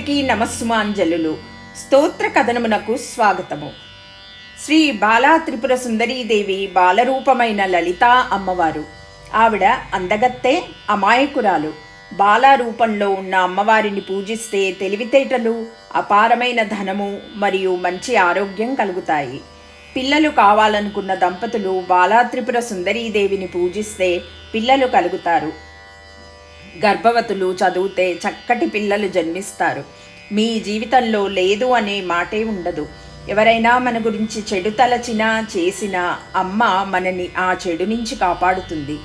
అందరికీ నమస్సుమాంజలులు. స్తోత్ర కథనమునకు స్వాగతము. శ్రీ బాలా త్రిపుర సుందరీదేవి బాలరూపమైన లలిత అమ్మవారు. ఆవిడ అందగత్తే అమాయకురాలు. బాలా రూపంలో ఉన్న అమ్మవారిని పూజిస్తే తెలివితేటలు అపారమైన ధనము మరియు మంచి ఆరోగ్యం కలుగుతాయి. పిల్లలు కావాలనుకున్న దంపతులు బాలా త్రిపుర సుందరీదేవిని పూజిస్తే పిల్లలు కలుగుతారు. గర్భవతులు చదివితే చక్కటి పిల్లలు జన్మిస్తారు. మీ జీవితంలో లేదు అనే మాటే ఉండదు. ఎవరైనా మన గురించి చెడు తలచినా చేసినా అమ్మ మనని ఆ చెడు నుంచి కాపాడుతుంది.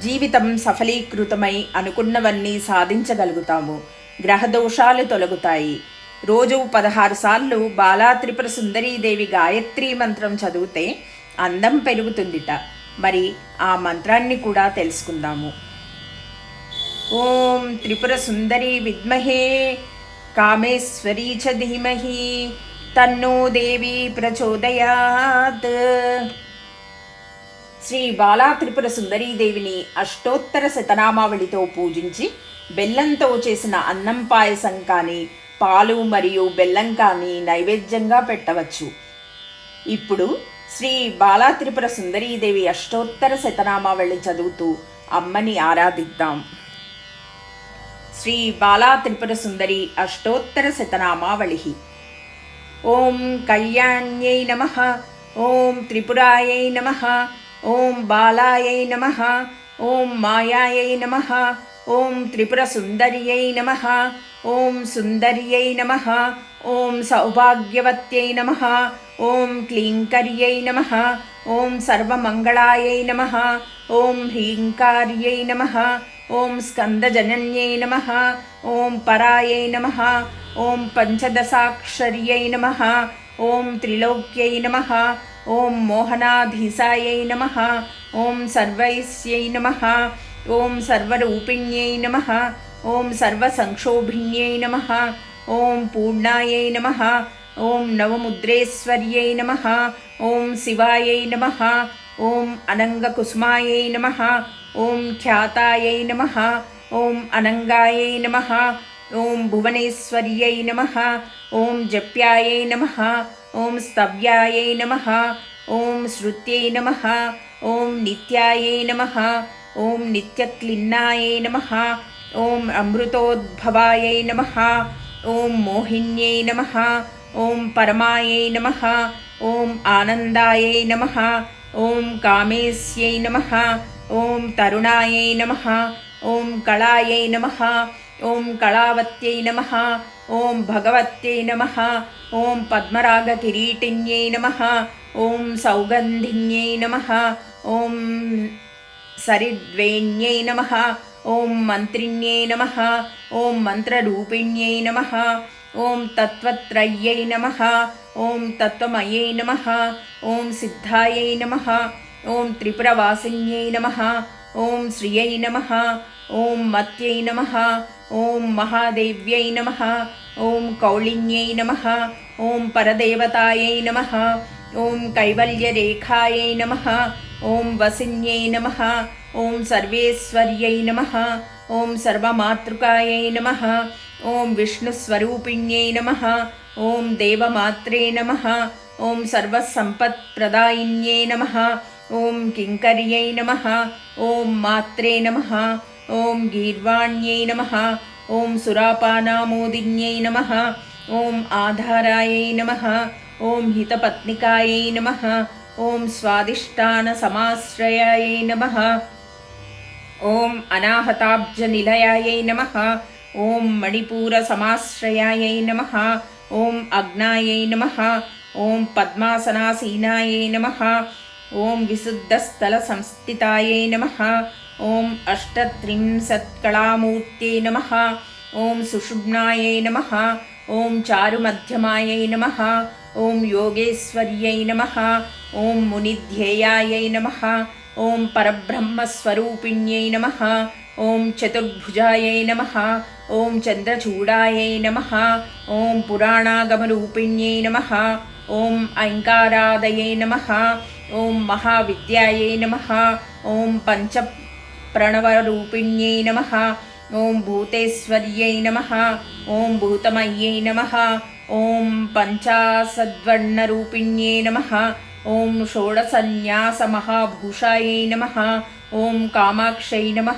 జీవితం సఫలీకృతమై అనుకున్నవన్నీ సాధించగలుగుతాము. గ్రహదోషాలు తొలగుతాయి. రోజు పదహారు సార్లు బాలా త్రిపుర సుందరీదేవి గాయత్రి మంత్రం చదివితే అందం పెరుగుతుందిట. మరి ఆ మంత్రాన్ని కూడా తెలుసుకుందాము. ఓం త్రిపుర సుందరి విద్మహే కామేశ్వరీ చ ధీమహి తన్నో దేవి ప్రచోదయాత్. శ్రీ బాలా త్రిపుర సుందరీదేవిని అష్టోత్తర శతనామావళితో పూజించి బెల్లంతో చేసిన అన్నం పాయసం కానీ పాలు మరియు బెల్లం కానీ నైవేద్యంగా పెట్టవచ్చు. ఇప్పుడు శ్రీ బాలా త్రిపుర సుందరీదేవి అష్టోత్తర శతనామావళి చదువుతూ అమ్మని ఆరాధిద్దాం. శ్రీ బాలా త్రిపుర సుందరి అష్టోత్తర శతనామావళి. ఓం కళ్యాణ్యై నమ. ఓం త్రిపురాయై నమ. ఓం బాలాయై నమ. ఓం మాయాయై నమ. ఓం త్రిపుర సుందర్యై నమ. ఓం సుందర్యై నమ. ఓం సౌభాగ్యవత్యై నమ. ఓం క్లీంకర్యై నమ. ఓం సర్వమంగళాయై నమ. ఓం హ్రీంకార్యై నమ. ఓం స్కందజనన్యై నమ ఓం పరాయై నమ ఓం పంచదశాక్షర్యై నమ ఓం త్రిలోక్యై నమ ఓం మోహనాధీసాయై నమ ఓం సర్వైస్యై నమ ఓం సర్వరూపిణ్యై నమ ఓం సర్వసంక్షోభిణ్యై నమ ఓం పూర్ణాయై నమ ఓం నవముద్రేశ్వర్యై నమ ఓం శివాయై నమ ఓం అనంగకుసుమాయై నమ ఓం ఖ్యాతాయై నమ ఓం అనంగాయై నమ ఓం భువనేశ్వర్యై నమ ఓం జప్యాయై నమ ఓం స్తవ్యాయై నమ ఓం శృత్యై నమ ఓం నిత్యాయై నమ ఓం నిత్యక్లిన్నాయై నమ ఓం అమృతోద్భవాయై నమ ఓం మోహిన్యై నమ ఓం పరమాయై నమ ఓం ఆనందాయై నమ ఓం కామేశ్యై నమ ఓం తరుణాయై నమ ఓం కళాయై నమ ఓం కళావత్యై నమ ఓం భగవత్యై నమ ఓం పద్మరాగ కిరీటిన్యై నమ ఓం సౌగంధిన్యై నమ ఓం సరిద్వేణ్యై నమ ఓం మంత్రిణ్యై నమ ఓం మంత్రరూపిణ్యై నమ ఓం తత్వత్రయ్యై నమ ఓం తత్వమయ్యై నమ ఓం సిద్ధాయై నమ ఓం త్రిపురవాసిన్యై నమ ఓం శ్రియై నమ ఓం మత్యై నమ ఓం మహాదేవ్యై నమ ఓం కౌళిన్యై నమ ఓం పరదేవతాయై నమ ఓం కైవల్యరేఖాయై నమ ఓం వసిన్యై నమ ఓం సర్వేశ్వర్యై నమ ఓం సర్వమాతృకాయై నమ ఓం విష్ణుస్వరూపిణ్యై నమ ఓం దేవమాత్రే నమ ఓం సర్వసంపత్ ప్రదాయిన్యే నమ ఓం కింకర్యై నమ ఓం మాత్రే నమ ఓం గీర్వాణ్యై నమ ఓం సురాపానామోదిన్యై నమ ఓం ఆధారాయై నమ ఓం హితపత్నికాయై నమ ఓం స్వాదిష్టాన సమాశ్రయాయై నమ ఓం అనాహతాబ్జనిలయాయై నమ ఓం మణిపూర సమాశ్రయాయై నమ ఓం అగ్నాయై నమ ఓం పద్మాసనాసీనాయే నమ ఓం విశుద్ధస్థల సంస్థితాయే నమ ఓం అష్టత్రింశత్కళామూర్త్యై నమ ఓం సుషుమ్నాయై నమ ఓం చారుమధ్యమాయై నమ ఓం యోగేశ్వర్యై నమ ఓం మునిధ్యేయాయై నమ ఓం పరబ్రహ్మస్వరూపిణ్యై నమ ఓం చతుర్భుజాయై నమ ఓం చంద్రచూడాయై నమ ఓం పురాణాగమరూపిణ్యై నమ ఓం ఐంకారాదయే నమ ఓం మహావిద్యాయే నమ ఓం పంచ ప్రణవరూపిణ్యై నమ ఓం భూతేశ్వర్యై నమ ఓం భూతమయ్యై నమ ఓం పంచాసద్వర్ణరూపిణ్యే నమ ఓం షోడసన్యాసమహాభూషాయై నమ ఓం కామాక్షై నమ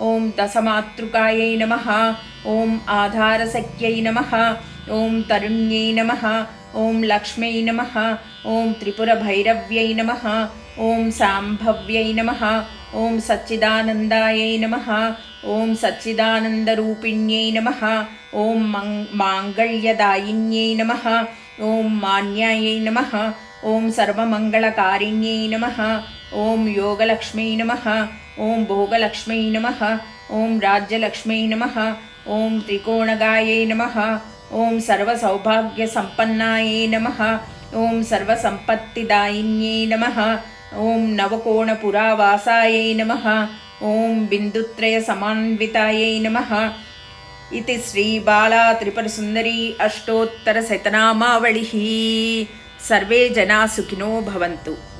ఓం దశమాతృకాయై నమ ఓం ఆధారశక్యై నమ ఓం తరుణ్యై నమ ॐ लक्ष्मै नमः ॐ त्रिपुरभैरव्यै नमः ॐ साम्भव्यै नमः ॐ सच्चिदानन्दायै नमः ॐ सच्चिदानन्दरूपिण्यै नमः ॐ मङ् माङ्गल्यदायिन्यै नमः ॐ मान्यायै नमः ॐ सर्वमङ्गलकारिण्यै नमः ॐ योगलक्ष्मै नमः ॐ भोगलक्ष्मै नमः ॐ राज्यलक्ष्मै नमः ॐ त्रिकोणगायै नमः ಓಂ ಸರ್ವ ಸೌಭಾಗ್ಯ ಸಂಪನ್ನಾಯೇ ನಮಃ. ಓಂ ಸರ್ವ ಸಂಪತ್ತಿದಾಯಿನ್ಯೇ ನಮಃ. ಓಂ ನವಕೋಣ ಪುರಾವಾಸಾಯೇ ನಮಃ. ಓಂ ಬಿಂದುತ್ರಯ ಸಮನ್ವಿತಾಯೇ ನಮಃ. ಇತಿ ಶ್ರೀ ಬಾಲಾ ತ್ರಿಪುರಸುಂದರಿ ಅಷ್ಟೋತ್ತರ ಶತನಾಮಾವಳಿ ಸರ್ವೇ ಜನಾ ಸುಖಿನೋ ಭವಂತು.